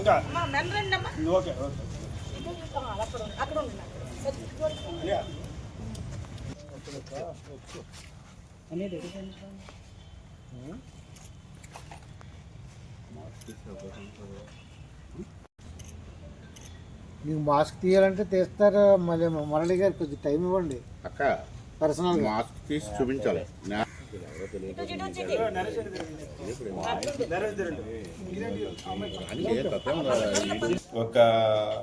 ఇంకా? Okay okay. మీకు mask తీయాలంటే తీస్తారు? మళ్ళీ మురళి గారు కొద్దిగా టైం ఇవ్వండి. అక్క పర్సనల్ మాస్క్ తీసి చూపించాలి. ఒక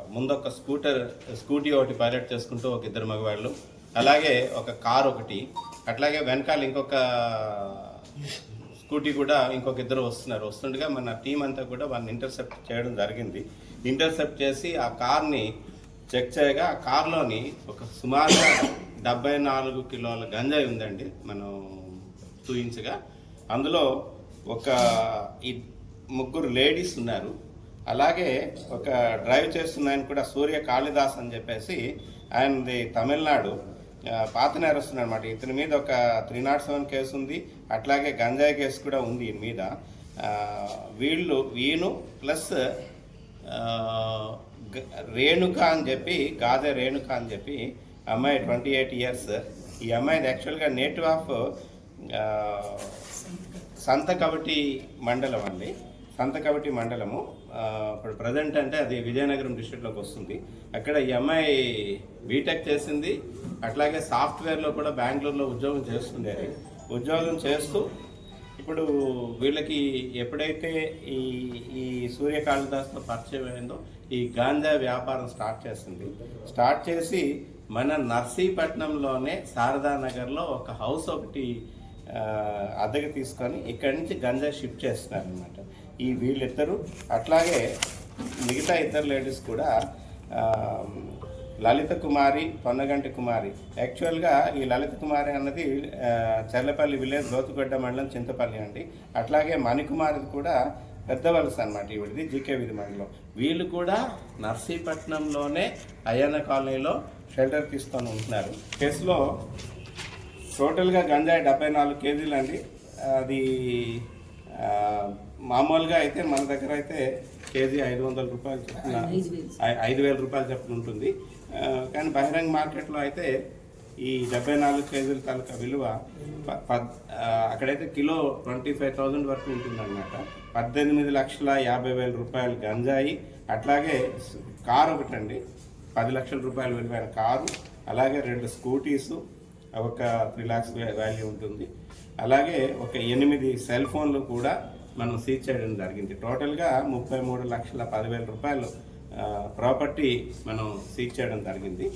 ముందొక స్కూటర్ స్కూటీ ఒకటి పైలట్ చేసుకుంటూ ఒక ఇద్దరు మగవాళ్ళు. అలాగే ఒక కార్ ఒకటి. అట్లాగే వెనకాల ఇంకొక స్కూటీ కూడా ఇంకొక ఇద్దరు వస్తున్నారు. వస్తుండగా మన టీం అంతా కూడా వాళ్ళని ఇంటర్సెప్ట్ చేయడం జరిగింది. ఇంటర్సెప్ట్ చేసి ఆ కార్ని చెక్ చేయగా ఆ కార్లోని ఒక సుమారుగా డెబ్బై నాలుగు కిలోల గంజాయి ఉందండి. మనం చూయించగా అందులో ఒక ఈ ముగ్గురు లేడీస్ ఉన్నారు. అలాగే ఒక డ్రైవ్ చేస్తున్న ఆయన కూడా సూర్య కాళిదాస్ అని చెప్పేసి ఆయనది తమిళనాడు పాత నేరస్తున్నాడు అనమాట ఇతని మీద ఒక త్రీ నాట్ సెవెన్ కేసు ఉంది. అట్లాగే గంజాయి కేసు కూడా ఉంది ఈయన మీద. వీళ్ళు వీను ప్లస్ రేణుక అని చెప్పి గాదే రేణుక అని చెప్పి అమ్మాయి ట్వంటీ ఎయిట్ ఇయర్స్. ఈ అమ్మాయిది యాక్చువల్గా నేటివ్ ఆఫ్ సంత కబటి మండలం అండి. సంత కబటి మండలము. ఇప్పుడు ప్రజెంట్ అంటే అది విజయనగరం డిస్ట్రిక్ట్లోకి వస్తుంది. అక్కడ ఈ అమ్మాయి బీటెక్ చేసింది. అట్లాగే సాఫ్ట్వేర్లో కూడా బెంగళూరులో ఉద్యోగం చేస్తుండేది ఉద్యోగం చేస్తూ ఇప్పుడు వీళ్ళకి ఎప్పుడైతే ఈ ఈ సూర్యకాళిదాస్తో పరిచయం అయిందో ఈ గాంజా వ్యాపారం స్టార్ట్ చేసింది. స్టార్ట్ చేసి మన నర్సీపట్నంలోనే శారదా నగర్లో ఒక హౌస్ ఒకటి అద్దెకి తీసుకొని ఇక్కడి నుంచి గంజా షిఫ్ట్ చేస్తున్నారు అనమాట ఈ వీళ్ళిద్దరు అట్లాగే మిగతా ఇద్దరు లేడీస్ కూడా లలిత కుమారి పొన్నగంటి కుమారి. యాక్చువల్గా ఈ లలిత కుమారి అన్నది చర్లపల్లి విలేజ్ లోతుగడ్డ మండలం చింతపల్లి అండి. అట్లాగే మణికుమారిది కూడా పెద్ద వలస అనమాట ఈవిడిది జీకే విధి మండలం. వీళ్ళు కూడా నర్సీపట్నంలోనే అయ్యన్న కాలనీలో షెల్టర్ తీసుకొని ఉంటున్నారు. కేసులో టోటల్గా గంజాయి డెబ్బై నాలుగు కేజీలు అండి. అది మామూలుగా అయితే మన దగ్గర అయితే కేజీ ఐదు వందల రూపాయలు చొప్పున ఐదు వేల. రూపాయలు చొప్పున ఉంటుంది. కానీ బహిరంగ మార్కెట్లో అయితే ఈ డెబ్బై నాలుగు కేజీల తాలూకా విలువ అక్కడైతే కిలో ట్వంటీ ఫైవ్ థౌజండ్ వరకు ఉంటుందన్నమాట. పద్దెనిమిది లక్షల యాభై వేల రూపాయలు గంజాయి అట్లాగే కారు ఒకటండి. పది లక్షల రూపాయలు విలువైన కారు అలాగే రెండు స్కూటీసు ఒక త్రీ ల్యాక్స్ వాల్యూ ఉంటుంది. అలాగే ఒక ఎనిమిది సెల్ ఫోన్లు కూడా మనం సీజ్ చేయడం జరిగింది. టోటల్గా ముప్పై మూడు లక్షల పదివేల రూపాయలు ప్రాపర్టీ మనం సీజ్ చేయడం జరిగింది.